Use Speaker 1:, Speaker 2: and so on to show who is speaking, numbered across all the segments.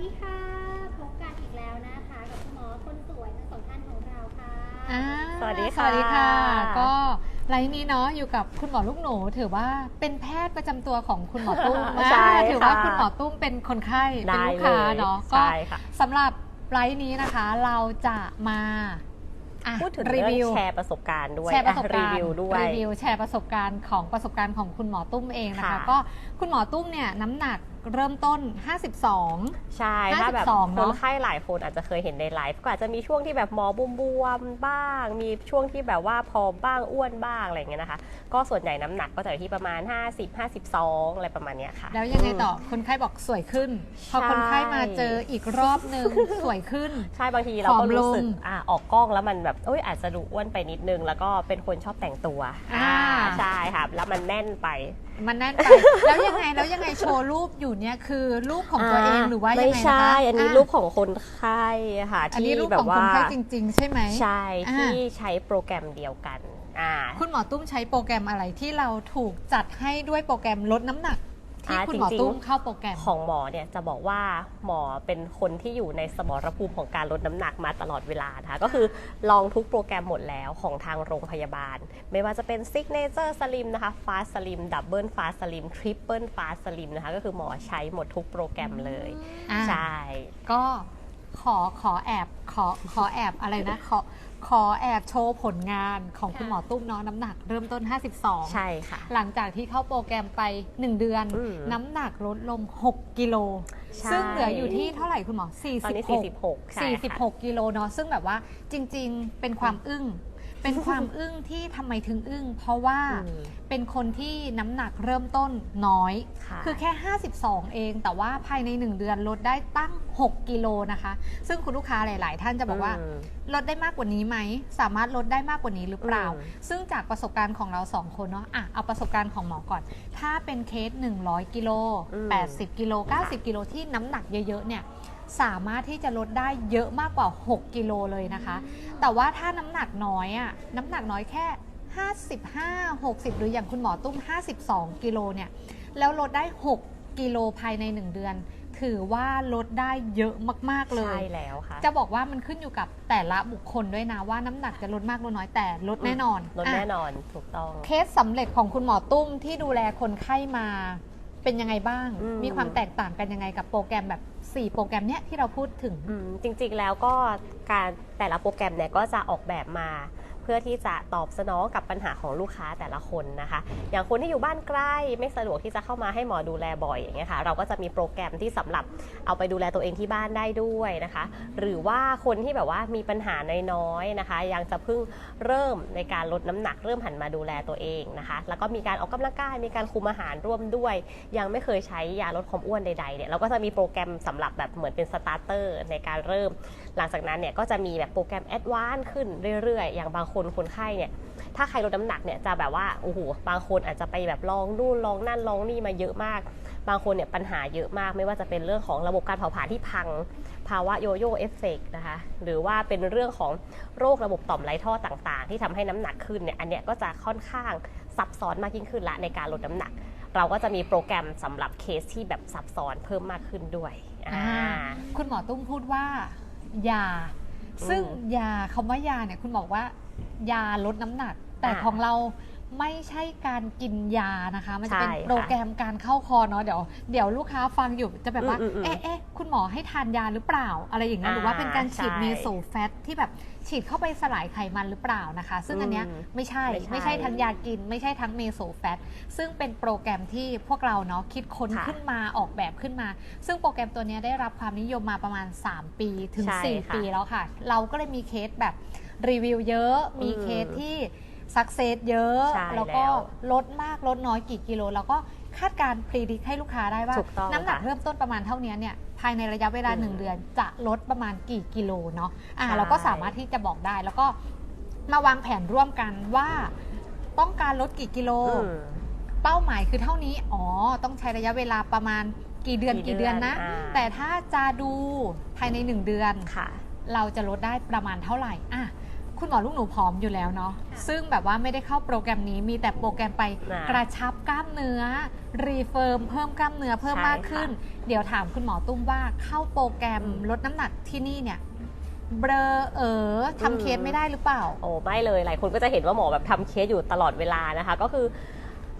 Speaker 1: ดีค่ะ พบกันอีกแล้วนะคะ กับคุณหมอคนสวยทั้งสองท่านของเราค่ะ
Speaker 2: อ่า
Speaker 3: สวัสดี
Speaker 2: สวัสดีค่ะ
Speaker 3: ค่ะ
Speaker 2: ก็ไลน์นี้เนาะอยู่กับคุณหมอลูกหนู ถือว่าเป็นแพทย์ประจำตัวของคุณหมอตุ้ม
Speaker 3: ใช่
Speaker 2: อ่าถือว่า
Speaker 3: ค่ะ
Speaker 2: คุณหมอตุ้มเป็นคนไข้เป็น
Speaker 3: ได้
Speaker 2: ลูก
Speaker 3: เล
Speaker 2: ค้ายเนาะก็
Speaker 3: ใช่ค่ะ
Speaker 2: สำหรับไลน์นี้นะคะเราจะมาอะ
Speaker 3: พูดถึง
Speaker 2: รี
Speaker 3: เรื่
Speaker 2: วิ
Speaker 3: อ
Speaker 2: ว
Speaker 3: งแชร์ประสบการณ์ด้วย
Speaker 2: แชร์ประสบ
Speaker 3: อ่
Speaker 2: การณ์
Speaker 3: รีวิวด้วย
Speaker 2: รีวิวแชร์ประสบการณ์ของประสบการณ์ของคุณหมอตุ้มเองนะคะ
Speaker 3: ค่ะ
Speaker 2: ก็คุณหมอตุ้มเนี่ยน้ำหนัก เริ่มต้น 52
Speaker 3: ใช่ ถ้าแบบ
Speaker 2: 52
Speaker 3: ค
Speaker 2: เนอะ
Speaker 3: นไข้หลายคนอาจจะเคยเห็นในไลฟ์ก็อาจจะมีช่วงที่แบบหมอบวมๆบ้าง มีช่วงที่แบบว่าผอมบ้างอ้วนบ้างอะไรอย่างเงี้ยนะคะ ก็ส่วนใหญ่น้ำหนักก็จะอยู่ที่ประมาณ 50 52 อะไรประมาณเนี้ยค่ะ
Speaker 2: แล้วยังไงต่อคนไข้บอกสวยขึ้น พอ
Speaker 3: ใช่
Speaker 2: คนไข้มาเจออีกรอบหนึ่ง สวยขึ้น
Speaker 3: ใช่บางทีเรา
Speaker 2: ผอ
Speaker 3: ก็
Speaker 2: ม
Speaker 3: รู้สึก
Speaker 2: ลง
Speaker 3: อะออกกล้องแล้วมันแบบเอ้ยอาจจะดูอ้วนไปนิดนึง แล้วก็เป็นคนชอบแต่งตัว
Speaker 2: อ่า
Speaker 3: ใช่ค่ะแล้วมันแน่นไป
Speaker 2: มันแน่นไป แล้วยังไงแล้วยังไงโชว์รูปอยู่เนี่ยคือรูปของตัวเองหรือว่ายังไง
Speaker 3: ไม่
Speaker 2: นะคะ
Speaker 3: ใช่ อันนี้ะรูปของคนไข้ค่ะ
Speaker 2: อันนี้
Speaker 3: ที่
Speaker 2: รูป
Speaker 3: แบ
Speaker 2: ของ
Speaker 3: บ
Speaker 2: ค
Speaker 3: ว่าน
Speaker 2: ไข้จริง ๆ ใช่ไหม
Speaker 3: ใช่
Speaker 2: อ่า
Speaker 3: ที่ใช้โปรแกรมเดียวกันอ่า
Speaker 2: คุณหมอตุ้มใช้โปรแกรมอะไรที่เราถูกจัดให้ด้วยโปรแกรมลดน้ำหนัก ที่
Speaker 3: อ่า
Speaker 2: คุณหมอ
Speaker 3: จริงๆ
Speaker 2: ตุ้มเข้าโปรแกรม
Speaker 3: ของหมอเนี่ยจะบอกว่าหมอเป็นคนที่อยู่ในสมรภูมิของการลดน้ำหนักมาตลอดเวลานะคะก็คือลองทุกโปรแกรมหมดแล้วของทางโรงพยาบาล ไม่ว่าจะเป็น Signature Slim นะคะ Fast Slim Double Fast Slim Triple Fast Slim นะคะก็คือหมอใช้หมดทุกโปรแกรมเลย
Speaker 2: อ่า
Speaker 3: ใช่
Speaker 2: ก็ขอขอแอบขอขอแอบอะไรนะขอ ขอแอบโชว์ผลงานของคุณหมอตุ้มเนาะน้ำหนักเริ่มต้น 52
Speaker 3: ใช่ค่ะ
Speaker 2: หลังจากที่เข้าโปรแกรมไป 1 เดือน
Speaker 3: อืม
Speaker 2: น้ำหนักลดลง 6 กิโล
Speaker 3: ใช่
Speaker 2: ซึ่งเหลืออยู่ที่เท่าไหร่คุณหมอ 46
Speaker 3: ตอนนี้46ใช่ค่ะ
Speaker 2: 46 กิโลเนาะซึ่งแบบว่าจริง ๆ เป็นความอึ้ง เป็นความอึ้งที่ทำไมถึงอึ้งเพราะว่า
Speaker 3: อืม
Speaker 2: เป็นคนที่น้ำหนักเริ่มต้นน้อย
Speaker 3: ค่ะ
Speaker 2: คือแค่ 52 เอง แต่ว่าภายใน 1 เดือนลดได้ตั้ง 6 กิโลนะคะ ซึ่งคุณลูกค้าหลาย ๆ ท่านจะบอกว่า
Speaker 3: อืม
Speaker 2: ลดได้มากกว่านี้ไหม สามารถลดได้มากกว่านี้หรือเปล่า
Speaker 3: อืม
Speaker 2: ซึ่งจากประสบการณ์ของเราสองคนเนาะอะเอาประสบการณ์ของหมอก่อน ถ้าเป็นเคส 100 กิโล
Speaker 3: อืม
Speaker 2: 80 กิโล 90 กิโลที่น้ำหนักเยอะ ๆ เนี่ย สามารถที่จะลดได้เยอะมากกว่า 6 กิโลเลยนะคะ แต่ว่าถ้าน้ำหนักน้อยอะน้ำหนักน้อยแค่ 55 60 หรืออย่างคุณหมอตุ้ม 52 กิโลเนี่ย แล้วลดได้ 6 กิโลภายใน 1 เดือน ถือว่าลดได้เยอะมาก ๆ เล
Speaker 3: ใช่
Speaker 2: ย
Speaker 3: แล้วค่ะ
Speaker 2: จะบอกว่ามันขึ้นอยู่กับแต่ละบุคคลด้วยนะ ว่าน้ำหนักจะลดมากลดน้อยแต่ลดแน่นอน
Speaker 3: ลด
Speaker 2: อะ
Speaker 3: แน่นอน ถูกต้อง
Speaker 2: เคสสำเร็จของคุณหมอตุ้มที่ดูแลคนไข้มา เป็นยังไงบ้าง
Speaker 3: อืม
Speaker 2: มีความแตกต่างกันยังไงกับโปรแกรมแบบ 4 โปรแกรมเนี้ยที่เราพูดถึง
Speaker 3: อืมจริงๆแล้วก็การแต่ละโปรแกรมเนี่ยก็จะออกแบบมาเพื่อที่จะตอบสนองกับปัญหาของลูกค้าแต่ละคนนะคะ อย่างคนที่อยู่บ้านใกล้ไม่สะดวกที่จะเข้ามาให้หมอดูแลบ่อยอย่างเงี้ยค่ะเราก็จะมีโปรแกรมที่สำหรับเอาไปดูแลตัวเองที่บ้านได้ด้วยนะคะ หรือว่าคนที่แบบว่ามีปัญหาน้อยๆนะคะ ยังจะเพิ่งเริ่มในการลดน้ำหนักเริ่มหันมาดูแลตัวเองนะคะ แล้วก็มีการออกกำลังกายมีการคุมอาหารร่วมด้วย ยังไม่เคยใช้ยาลดความอ้วนใดๆเนี่ยเราก็จะมีโปรแกรมสำหรับแบบเหมือนเป็นสตาร์เตอร์ในการเริ่ม หลังจากนั้นเนี่ยก็จะมีแบบโปรแกรมแอดวานซ์ขึ้นเรื่อยๆ อย่างบางคนคนไข้เนี่ยถ้าใครลดน้ำหนักเนี่ยจะแบบว่าโอ้โหบางคนอาจจะไปแบบลองนู่นลองนั่นลองนี่มาเยอะมาก บางคนเนี่ยปัญหาเยอะมาก ไม่ว่าจะเป็นเรื่องของระบบการเผาผลาญที่พัง ภาวะโยโย่เอฟเฟกนะคะหรือว่าเป็นเรื่องของโรคระบบต่อมไรท่อต่างๆ ที่ทำให้น้ำหนักขึ้นเนี่ยอันเนี้ยก็จะค่อนข้างซับซ้อนมากยิ่งขึ้นละในการลดน้ำหนัก เราก็จะมีโปรแกรมสำหรับเคสที่แบบซับซ้อนเพิ่มมากขึ้นด้วยอ่า
Speaker 2: อ่าคุณหมอตุ้มพูดว่า ยา ซึ่ง
Speaker 3: อืม
Speaker 2: ยาคำว่ายาเนี่ยคุณบอกว่า ยาลดน้ำหนัก แต่
Speaker 3: อ่า
Speaker 2: ของเราไม่ใช่การกินยานะคะ มันจะเป็น
Speaker 3: ใช่ค่ะ
Speaker 2: โปรแกรมการเข้าคอร์สเนาะเดี๋ยวเดี๋ยวลูกค้าฟังอยู่จะแบบว่า
Speaker 3: อืมอืมอืม
Speaker 2: เอ๊ะเอ๊ะคุณหมอให้ทานยาหรือเปล่า อะไรอย่างเงี้ยหรือว่าเป็นการฉีด
Speaker 3: ใช่
Speaker 2: เมโซแฟตที่แบบฉีดเข้าไปสลายไขมันหรือเปล่านะคะ ซึ่งอันเนี้ย
Speaker 3: อืม
Speaker 2: ไม่ใช่
Speaker 3: ไม่ใช่
Speaker 2: ไม่ใช่ทั้งยากิน ไม่ใช่ทั้งเมโซแฟตซึ่งเป็นโปรแกรมที่พวกเราเนาะคิดค้น
Speaker 3: ค่ะ
Speaker 2: ขึ้นมาออกแบบขึ้นมา ซึ่งโปรแกรมตัวเนี้ยได้รับความนิยมมาประมาณ 3 ปีถึง
Speaker 3: ใช่ค่ะ
Speaker 2: 4ปีแล้วค่ะ เราก็เลยมีเคสแบบ รีวิวเยอะ มี
Speaker 3: อืม
Speaker 2: เคสที่สักเซสเยอะ
Speaker 3: ใช่
Speaker 2: แล้วก็
Speaker 3: แล้ว
Speaker 2: ลดมากลดน้อยกี่กิโล แล้วก็คาดการพรีดิกให้ลูกค้าได้ว่า
Speaker 3: ถูกต้อง
Speaker 2: น้ำหนัก
Speaker 3: ค่ะ
Speaker 2: เริ่มต้นประมาณเท่านี้เนี่ยภายในระยะเวลา
Speaker 3: อืม
Speaker 2: 1 เดือนจะลดประมาณกี่กิโลเนาะอ่า
Speaker 3: ใช่
Speaker 2: เราก็สามารถที่จะบอกได้แล้วก็มาวางแผนร่วมกันว่าต้องการลดกี่กิโล
Speaker 3: อืม
Speaker 2: เป้าหมายคือเท่านี้ อ๋อ ต้องใช้ระยะเวลาประมาณกี่เดือน
Speaker 3: กี่
Speaker 2: กี่เดือนนะ
Speaker 3: เดือนอ่า
Speaker 2: แต่ถ้าจะดูภายใน 1 เดือน
Speaker 3: ค่ะ
Speaker 2: เราจะลดได้ประมาณเท่าไหร่อะ คุณหมอลูกหนูผอมอยู่แล้วเนาะซึ่งแบบว่าไม่ได้เข้าโปรแกรมนี้มีแต่โปรแกรมไป
Speaker 3: น่ะ
Speaker 2: กระชับกล้ามเนื้อ รีเฟิร์มเพิ่มกล้ามเนื้อเพิ่ม
Speaker 3: ใช่
Speaker 2: มากขึ้น เดี๋ยวถามคุณหมอตุ้มว่าเข้าโปรแกรม
Speaker 3: อืม
Speaker 2: ลดน้ำหนักที่นี่เนี่ยเบลอเออทำเคสไม่ได้หรือเปล่า
Speaker 3: โอ้ไม่เลยหลายคนก็จะเห็นว่าหมอแบบทำเคสอยู่ตลอดเวลานะคะ ก็คือ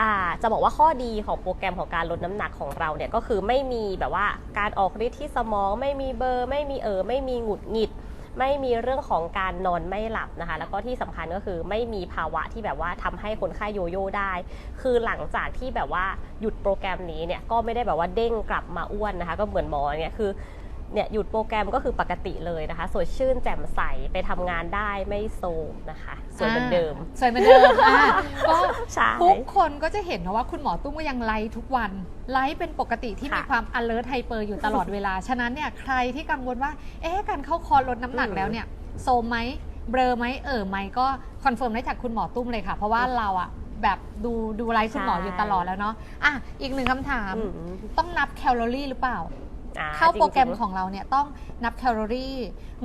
Speaker 3: อ่าจะบอกว่าข้อดีของโปรแกรมของการลดน้ำหนักของเราเนี่ยก็คือไม่มีแบบว่าการออกฤทธิ์ที่สมองไม่มีเบลอร์ ไม่มีเออไม่มีหงุดหงิด ไม่มีเรื่องของการนอนไม่หลับนะคะ แล้วก็ที่สำคัญก็คือไม่มีภาวะที่แบบว่าทำให้คนไข้โยโย่ได้ คือหลังจากที่แบบว่าหยุดโปรแกรมนี้เนี่ยก็ไม่ได้แบบว่าเด้งกลับมาอ้วนนะคะ ก็เหมือนหมอเนี่ยคือ เนี่ยหยุดโปรแกรมก็คือปกติเลยนะคะ สดชื่นแจ่มใสไปทำงานได้ไม่โซมนะคะ สวยเหมือนเดิม
Speaker 2: สวยเหมือนเดิมอะก็
Speaker 3: ใช่
Speaker 2: ทุกคนก็จะเห็นนะว่าคุณหมอตุ้มก็ยังไลฟ์ทุกวัน ไลฟ์เป็นปกติที่
Speaker 3: ค่ะ
Speaker 2: มีความ alert hyper อยู่ตลอดเวลา ฉะนั้นเนี่ยใครที่กังวลว่า เอ๊ะการเข้าคอร์สลดน้ำหนัก
Speaker 3: อืม
Speaker 2: แล้วเนี่ยโซมไหมเบลอไหมเออไหมก็คอนเฟิร์มได้จากคุณหมอตุ้มเลยค่ะ เพราะว่าเราอะแบบดูดูไลฟ์คุณหมออยู่ตลอดแล้วเนาะอะอีกหนึ่งคำถาม
Speaker 3: อืม
Speaker 2: ต้องนับแคลอรี่หรือเปล่า
Speaker 3: อ่
Speaker 2: เข้าโปรแกรม
Speaker 3: จงๆ
Speaker 2: ของเราเนี่ยต้องนับแคลอรี่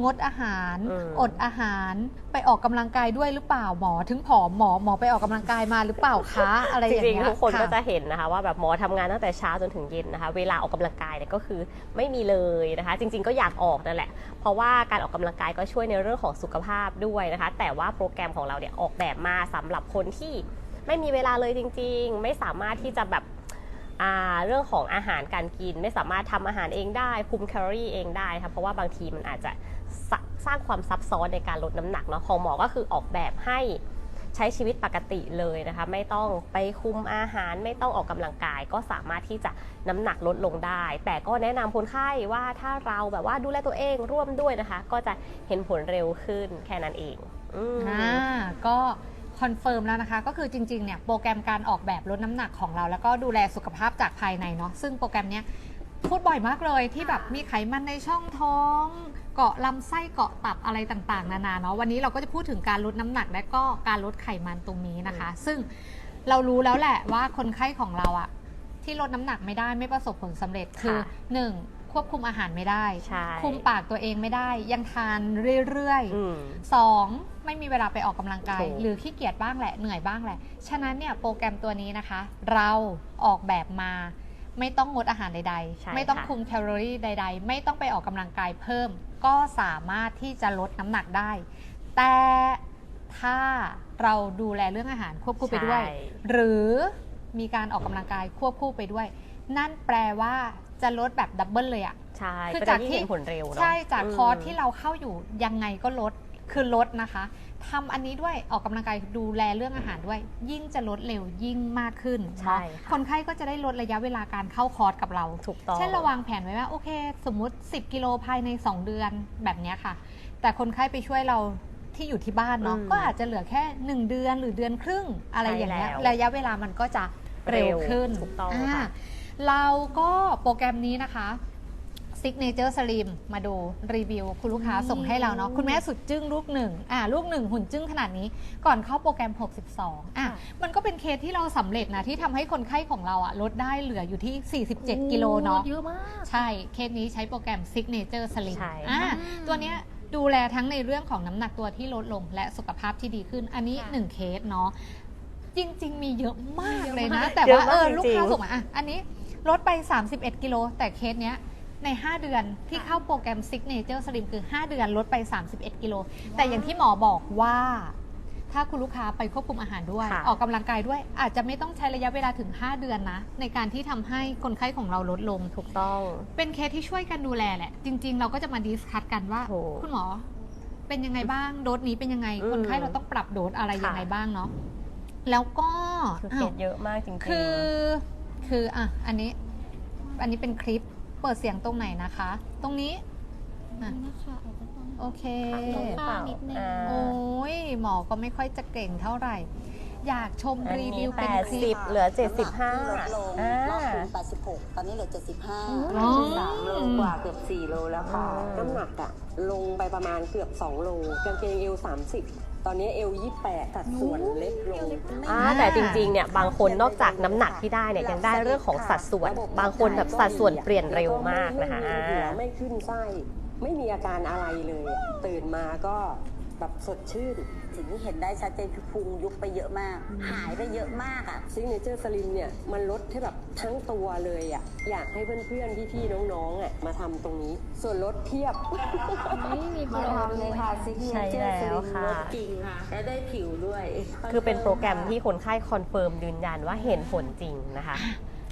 Speaker 2: งดอาหาร
Speaker 3: อืม
Speaker 2: อดอาหารไปออกกำลังกายด้วยหรือเปล่าหมอ ถึงผอมหมอหมอไปออกกำลังกายมาหรือเปล่าคะอะไรอย่าง
Speaker 3: จริง
Speaker 2: เงี้ย
Speaker 3: ๆทุกคนก็จะ
Speaker 2: ค่ะ
Speaker 3: เห็นนะคะว่าแบบหมอทำงานตั้งแต่เช้าจนถึงเย็นนะคะ เวลาออกกำลังกายเนี่ยก็คือไม่มีเลยนะคะ จริง ๆ ก็อยากออกนั่นแหละ เพราะว่าการออกกำลังกายก็ช่วยในเรื่องของสุขภาพด้วยนะคะ แต่ว่าโปรแกรมของเราเนี่ยออกแบบมาสำหรับคนที่ไม่มีเวลาเลยจริง ๆ ไม่สามารถที่จะแบบอ่า เรื่องของอาหารการกินไม่สามารถทำอาหารเองได้คุมแคลอรี่เองได้ค่ะเพราะว่าบางทีมันอาจจะสสร้างความซับซ้อนในการลดน้ำหนักเนาะของหมอก็คือออกแบบให้ใช้ชีวิตปกติเลยนะคะ ไม่ต้องไปคุมอาหารไม่ต้องออกกำลังกาย ก็สามารถที่จะน้ำหนักลดลงได้ แต่ก็แนะนำคนไข้ว่าถ้าเราแบบว่าดูแลตัวเองร่วมด้วยนะคะ ก็จะเห็นผลเร็วขึ้นแค่นั้นเองอืม
Speaker 2: อ่าก็ คอนเฟิร์มแล้วนะคะ ก็คือจริงๆเนี่ยโปรแกรมการออกแบบลดน้ำหนักของเรา แล้วก็ดูแลสุขภาพจากภายในเนาะซึ่งโปรแกรมเนี้ยพูดบ่อยมากเลยที่แบบมีไขมันในช่องท้อง เกาะลำไส้เกาะตับอะไรต่างๆ นานาเนาะวันนี้เราก็จะพูดถึงการลดน้ำหนักและก็การลดไขมันตรงนี้นะคะ ซึ่งเรารู้แล้วแหละว่าคนไข้ของเราอะที่ลดน้ำหนักไม่ได้ไม่ประสบผลสำเร็จคือ
Speaker 3: ค่ะ
Speaker 2: หนึ่งควบคุมอาหารไม่ได้
Speaker 3: ใช่
Speaker 2: คุมปากตัวเองไม่ได้ ยังทานเรื่อยๆ
Speaker 3: อืม
Speaker 2: สองไม่มีเวลาไปออกกำลังกาย
Speaker 3: ถูก
Speaker 2: หรือขี้เกียจบ้างแหละเหนื่อยบ้างแหละ ฉะนั้นเนี่ยโปรแกรมตัวนี้นะคะ เราออกแบบมาไม่ต้องงดอาหารใด
Speaker 3: ใช่
Speaker 2: ๆไม่ต้อง
Speaker 3: ค่ะ
Speaker 2: คุมแคลอรี่ใด ๆ ไม่ต้องไปออกกำลังกายเพิ่ม ก็สามารถที่จะลดน้ำหนักได้ แต่ถ้าเราดูแลเรื่องอาหารควบคู่ไปด้วย
Speaker 3: ใช่
Speaker 2: หรือมีการออกกำลังกายควบคู่ไปด้วย นั่นแปลว่าจะลดแบบดับเบิลเลยอะ
Speaker 3: ใช่
Speaker 2: คือ
Speaker 3: ก็
Speaker 2: จา
Speaker 3: จะ
Speaker 2: ก
Speaker 3: ยิ่ง
Speaker 2: ที่
Speaker 3: เห็นผลเร็วเนาะ
Speaker 2: ใช่ จาก
Speaker 3: ม
Speaker 2: คอร์สที่เราเข้าอยู่ยังไงก็ลด คือลดนะคะทำอันนี้ด้วยออกกำลังกายดูแลเรื่องอาหารด้วย ยิ่งจะลดเร็วยิ่งมากขึ้น
Speaker 3: ใช่
Speaker 2: เนาะ
Speaker 3: ค่ะ
Speaker 2: คนไข้ก็จะได้ลดระยะเวลาการเข้าคอร์สกับเรา
Speaker 3: ถูกต้อง
Speaker 2: เช่นเราวางแผนไว้ว่าโอเค สมมุติ 10 กิโลภายใน 2 เดือนแบบเนี้ยค่ะ แต่คนไข้ไปช่วยเราที่อยู่ที่บ้านเนาะ
Speaker 3: อืม
Speaker 2: ก็อาจจะเหลือแค่ 1 เดือนหรือเดือนครึ่งอะไรอย่างเงี้ย
Speaker 3: ใช่แล้ว
Speaker 2: ระยะเวลามันก็จะเร็วขึ้น
Speaker 3: ถูกต้องาค่ะ
Speaker 2: เราก็โปรแกรมนี้นะคะ Signature Slim มาดูรีวิว คุณลูกค้าส่งให้เราเนาะคุณแม่สุดจึ้งลูกหนึ่งอ่าลูกหนึ่งหุ่นจึ้งขนาดนี้ก่อนเข้าโปรแกรม 62อะมันก็เป็นเคสที่เราสำเร็จนะที่ทำให้คนไข้ของเราอะลดได้เหลืออยู่ที่ 47 กิโลเนาะ
Speaker 3: เยอะมาก
Speaker 2: ใช่เคสนี้ใช้โปรแกรม Signature Slim
Speaker 3: ใช่
Speaker 2: อะตัวเนี้ยดูแลทั้งในเรื่องของน้ำหนักตัวที่ลดลง และสุขภาพที่ดีขึ้น อันนี้
Speaker 1: ค่ะ
Speaker 2: หนึ่งเคสเนาะจริง ๆ มีเยอะมากเลยนะ
Speaker 3: เยอะมาก
Speaker 2: แต่
Speaker 3: เย
Speaker 2: ว่า
Speaker 3: อะ
Speaker 2: เอ
Speaker 3: มาก
Speaker 2: อ
Speaker 3: จริงๆ
Speaker 2: ลูกค้าส่งมาอะอันนี้ลดไป 31 กิโล แต่เคสเนี้ย ใน 5 เดือนที่เข้าโปรแกรม Signature Slim คือ 5 เดือนลดไป 31 กิโล แต่อย่างที่หมอบอกว่า ถ้าคุณลูกค้าไปควบคุมอาหารด้วย
Speaker 3: ค่ะ
Speaker 2: ออกกำลังกายด้วยอาจจะไม่ต้องใช้ระยะเวลาถึง 5 เดือนนะ ในการที่ทำให้คนไข้ของเราลดลง
Speaker 3: ถูกต้อง
Speaker 2: เป็นเคสที่ช่วยกันดูแลแหละ จริง ๆ เราก็จะมาดิสคัตกันว่า
Speaker 3: โอ้
Speaker 2: คุณหมอ เป็นยังไงบ้างโดสนี้เป็นยังไง
Speaker 3: อืม
Speaker 2: คนไข้เราต้องปรับโดสอะไร
Speaker 3: ค่ะ
Speaker 2: ยังไงบ้างเนาะแล้วก็
Speaker 3: คือเคสเยอะมากจริงๆ
Speaker 2: คือ คือ อะ อันนี้ อันนี้เป็นคลิป เปิดเสียงตรงไหนนะคะ ตรงนี้อะ
Speaker 1: นี่นะคะอาจจะต้อง
Speaker 2: โอเค
Speaker 1: ข้างนิดนึง
Speaker 3: อ่า
Speaker 2: โอ้ยหมอก็ไม่ค่อยจะเก่งเท่าไหร่ อยากชม
Speaker 3: อัน
Speaker 2: รี
Speaker 3: นี้
Speaker 2: วิว
Speaker 3: แป
Speaker 2: เป็น
Speaker 3: ด
Speaker 2: คลิ
Speaker 3: สิ
Speaker 2: ป
Speaker 3: บเหลือเจ็ดสิบห้า
Speaker 4: ลดลง
Speaker 3: อ่า ร
Speaker 4: อบคุม86 ตอนนี้เหลือ 75
Speaker 2: อ๋อ
Speaker 5: สามโลกว่าเกือบ 4 โลแล้วค่ะ
Speaker 3: อืม
Speaker 5: น้ำหนักอะลงไปประมาณเกือบ 2 โลกางเกงเอว30 ตอนนี้เอว28สัดส่วนเล็กลง
Speaker 3: อ่าแต่จริงๆ เนี่ยบางคนนอกจากน้ำหนักที่ได้เนี่ยยังได้เรื่องของสัดส่วน บางคนแบบสัดส่วนเปลี่ยนเร็วมากนะคะ
Speaker 5: ไม่มีหัวไม่ขึ้นไส้ไม่มีอาการอะไรเลย ตื่นมาก็แบบสดชื่น
Speaker 4: สิ่งที่เห็นได้ชัดเจนคือพุงยุบไปเยอะมาก หายไปเยอะมากอะ
Speaker 5: ซิกเนเจอร์สลิมเนี่ยมันลดให้แบบทั้งตัวเลยอะอยากให้เพื่อนๆพี่ๆน้องๆอะมาทำตรงนี้ ส่วนลดเทียบ
Speaker 4: มาทำเลยค่ะซิกเน
Speaker 3: ใช่
Speaker 4: เจอร์ส
Speaker 3: แล้ว
Speaker 4: ลิม
Speaker 3: ค่ะ
Speaker 4: ลดจริงค่ะ และได้ผิวด้วย
Speaker 3: คือเป็นโปรแกรมที่คนไข้คอนเฟิร์มยืนยันว่าเห็นผลจริงนะคะ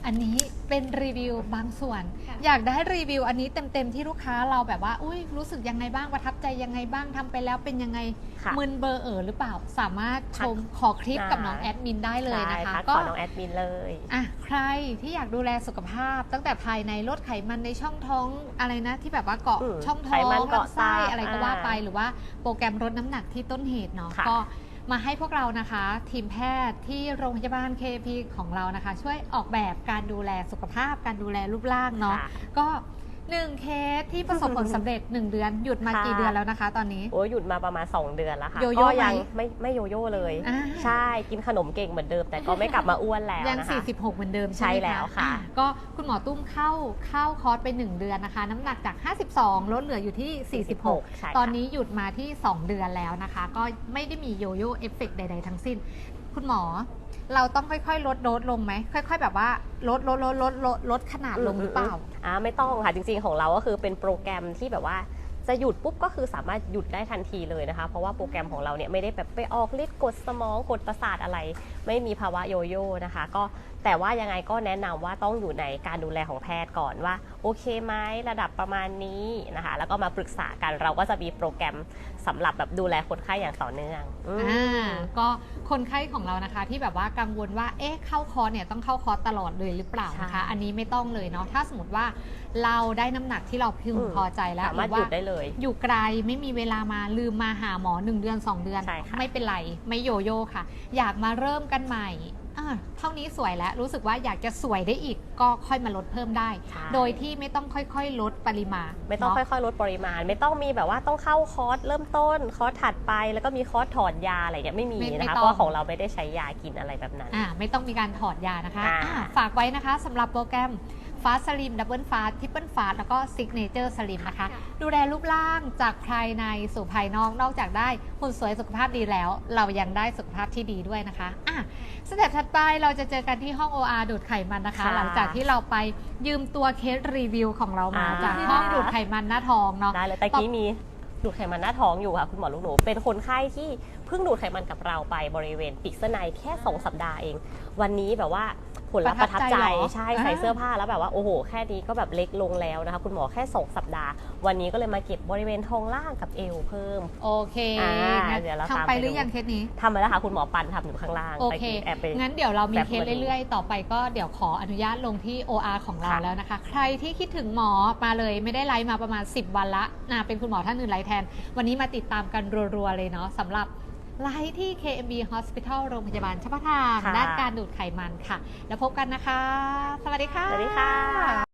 Speaker 2: อันนี้เป็นรีวิวบางส่วน
Speaker 1: ค่ะ
Speaker 2: อยากได้รีวิวอันนี้เต็มๆที่ลูกค้าเราแบบว่า อุ้ยรู้สึกยังไงบ้างประทับใจยังไงบ้างทำไปแล้วเป็นยังไง
Speaker 3: ค่ะ
Speaker 2: มึนเบอร์เออหรือเปล่า สามารถชม
Speaker 3: ทัก
Speaker 2: ขอคลิปกับ
Speaker 3: ได้
Speaker 2: น้องแอดมินได้เลย
Speaker 3: ใช่
Speaker 2: นะคะ
Speaker 3: ทัก
Speaker 2: ก็
Speaker 3: ขอน้องแอดมินเลย
Speaker 2: อะใครที่อยากดูแลสุขภาพ ตั้งแต่ภายในลดไขมันในช่องท้องอะไรนะ ที่แบบว่าเกาะ
Speaker 3: อืม
Speaker 2: ช่องท้
Speaker 3: ไข
Speaker 2: อง
Speaker 3: มันเกาะ
Speaker 2: ลำไส้
Speaker 3: ตา
Speaker 2: อะไรก็ว่าไป
Speaker 3: อ่า
Speaker 2: หรือว่าโปรแกรมลดน้ำหนักที่ต้นเหตุเนาะ
Speaker 3: ค่ะ
Speaker 2: ก็ มาให้พวกเรานะคะ ทีมแพทย์ที่โรงพยาบาล KP ของเรานะคะ ช่วยออกแบบการดูแลสุขภาพการดูแลรูปร่างเนาะ
Speaker 3: ค่ะ
Speaker 2: ก็ หนึ่งเคสที่ประสบผลสำเร็จ 1 เดือน หยุดมา
Speaker 3: ค่ะ
Speaker 2: กี่เดือนแล้วนะคะ ตอนนี้
Speaker 3: โอ้ยหยุดมาประมาณ 2 เดือนแล้วค่ะ
Speaker 2: โยโย่
Speaker 3: ก็ยั
Speaker 2: ไหม
Speaker 3: ไม่ไม่โยโย่เลย
Speaker 2: อ่า
Speaker 3: ใช่กินขนมเก่งเหมือนเดิม แต่ก็ไม่กลับมาอ้วนแล้ว
Speaker 2: ยัง
Speaker 3: นะคะ
Speaker 2: 46 เหมือนเดิม
Speaker 3: ใช่
Speaker 2: ใช่ไหม
Speaker 3: แล้วค่ะ
Speaker 2: อ่ก็คุณหมอตุ้มเข้าเข้าคอร์สไป 1 เดือนนะคะ น้ำหนักจาก 52 ลดเหลืออยู่ที่ 46
Speaker 3: ใช่ค่ะ
Speaker 2: ตอนนี้หยุดมาที่ 2 เดือนแล้วนะคะ ก็ไม่ได้มีโยโย่เอฟเฟกต์ใด ๆ ทั้งสิ้น คุณหมอ เราต้องค่อยๆ ลดโดสลงไหมค่อย ๆ แบบว่าลดลดลดลดลดลดขนาดลงหรือเปล่า
Speaker 3: อ่าไม่ต้องค่ะจริง ๆ ของเราก็คือเป็นโปรแกรมที่แบบว่าจะหยุดปุ๊บก็คือสามารถหยุดได้ทันทีเลยนะคะ เพราะว่าโปรแกรมของเราเนี่ยไม่ได้แบบไปออกฤทธิ์กดสมองกดประสาทอะไร ไม่มีภาวะโยโย่นะคะ ก็แต่ว่ายังไงก็แนะนำว่าต้องอยู่ในการดูแลของแพทย์ก่อนว่า โอเคไหมระดับประมาณนี้นะคะ แล้วก็มาปรึกษากันเราก็จะมีโปรแกรมสำหรับแบบดูแลคนไข้อย่างต่อเนื่องอืม
Speaker 2: อ่าก็คนไข้ของเรานะคะ ที่แบบว่ากังวลว่าเอ๊ะเข้าคอร์สเนี่ยต้องเข้าคอร์สตลอดเลยหรือเปล่านะคะ
Speaker 3: ใช่
Speaker 2: อันนี้ไม่ต้องเลยเนาะถ้าสมมติว่าเราได้น้ำหนักที่เราพึง
Speaker 3: อืม
Speaker 2: พอใจแล้ว
Speaker 3: สามารถ
Speaker 2: ห
Speaker 3: ห
Speaker 2: อ
Speaker 3: ยุ
Speaker 2: ว่า
Speaker 3: ดได้เลย
Speaker 2: อยู่ไกลไม่มีเวลามาลืมมาหาหมอ 1 เดือน 2 เดือน
Speaker 3: ใช่ค่ะ
Speaker 2: ไม่เป็นไร ไม่โยโย่ค่ะ อยากมาเริ่มกันใหม่ อ่าเท่านี้สวยแล้วรู้สึกว่าอยากจะสวยได้อีกก็ค่อยมาลดเพิ่มได้
Speaker 3: ใช่
Speaker 2: โดยที่ไม่ต้องค่อยๆ ลดปริมาณ
Speaker 3: ไม่ต้อง
Speaker 2: เนาะ
Speaker 3: ค่อยๆ ลดปริมาณ ไม่ต้องมีแบบว่าต้องเข้าคอร์สเริ่มต้นคอร์สถัดไป แล้วก็มีคอร์สถอนยาอะไรเนี่ยไม่มี
Speaker 2: ไม่ไม่
Speaker 3: นะคะ
Speaker 2: ต้อง
Speaker 3: เพราะว่าของเราไม่ได้ใช้ยากินอะไรแบบนั้น
Speaker 2: อ่าไม่ต้องมีการถอดยานะคะ
Speaker 3: อ่า
Speaker 2: อ่าฝากไว้นะคะสำหรับโปรแกรม Fast Slim Double Fast Triple Fast แล้วก็ Signature Slim นะคะ
Speaker 1: ค่ะ
Speaker 2: ดูแลรูปร่างจากภายในสู่ภายนอกนอกจากได้หุ่นสวยสุขภาพดีแล้ว เรายังได้สุขภาพที่ดีด้วยนะคะอะสเต็ปถัดไปเราจะเจอกันที่ห้อง OR ดูดไขมันนะคะ
Speaker 3: ค่ะ
Speaker 2: หลังจากที่เราไปยืมตัวเคสรีวิวของเรามา
Speaker 3: อ่า
Speaker 2: จากห้องดูดไขมันหน้าท้องเนาะ
Speaker 3: ได้เลยแต่กี้มีดูดไขมันหน้าท้องอยู่ค่ะ คุณหมอลูกหนู เป็นคนไข้ที่ เพิ่งดูดไขมันกับเราไปบริเวณปีกเส้นในแค่ 2 สัปดาห์เอง วันนี้แบบว่าผลลัพธ์
Speaker 2: ป
Speaker 3: ประระ
Speaker 2: ทั
Speaker 3: ทั
Speaker 2: บบใจ
Speaker 3: ใจ
Speaker 2: เหรอ
Speaker 3: ใช่
Speaker 2: อ่า
Speaker 3: ใส่เสื้อผ้าแล้วแบบว่าโอ้โห แค่นี้ก็แบบเล็กลงแล้วนะคะ คุณหมอแค่ 2 สัปดาห์ วันนี้ก็เลยมาเก็บบริเวณท้องล่างกับเอวเพิ่ม
Speaker 2: โอเค
Speaker 3: อ่า
Speaker 2: งั้น
Speaker 3: เดี๋ยวเราตาม
Speaker 2: ทำไป
Speaker 3: ไป
Speaker 2: หรือ
Speaker 3: ดู
Speaker 2: ยังเคสนี้
Speaker 3: ทำมาแล้วค่ะคุณหมอปันทำอยู่ข้างล่าง
Speaker 2: โอเค
Speaker 3: ไปแอบไป
Speaker 2: งั้นเดี๋ยวเรามี
Speaker 3: แบบ
Speaker 2: เคส
Speaker 3: มาดู
Speaker 2: เรื่อยๆ ต่อไปก็เดี๋ยวขออนุญาตลงที่ OR ของเรา
Speaker 3: ค่ะ
Speaker 2: แล้วนะคะ ใครที่คิดถึงหมอมาเลยไม่ได้ไลฟ์มาประมาณ 10 วันละนะเป็นคุณหมอท่านอื่นไลฟ์แทน วันนี้มาติดตามกันรัวๆเลยเนาะสำหรับ ไลฟ์ที่ KMB Hospital โรงพยาบาลเฉพาะทาง
Speaker 3: ค่ะ
Speaker 2: ด้านการดูดไขมันค่ะ แล้วพบกันนะคะ สวัสดีค่ะ
Speaker 3: สวัสดีค่ะ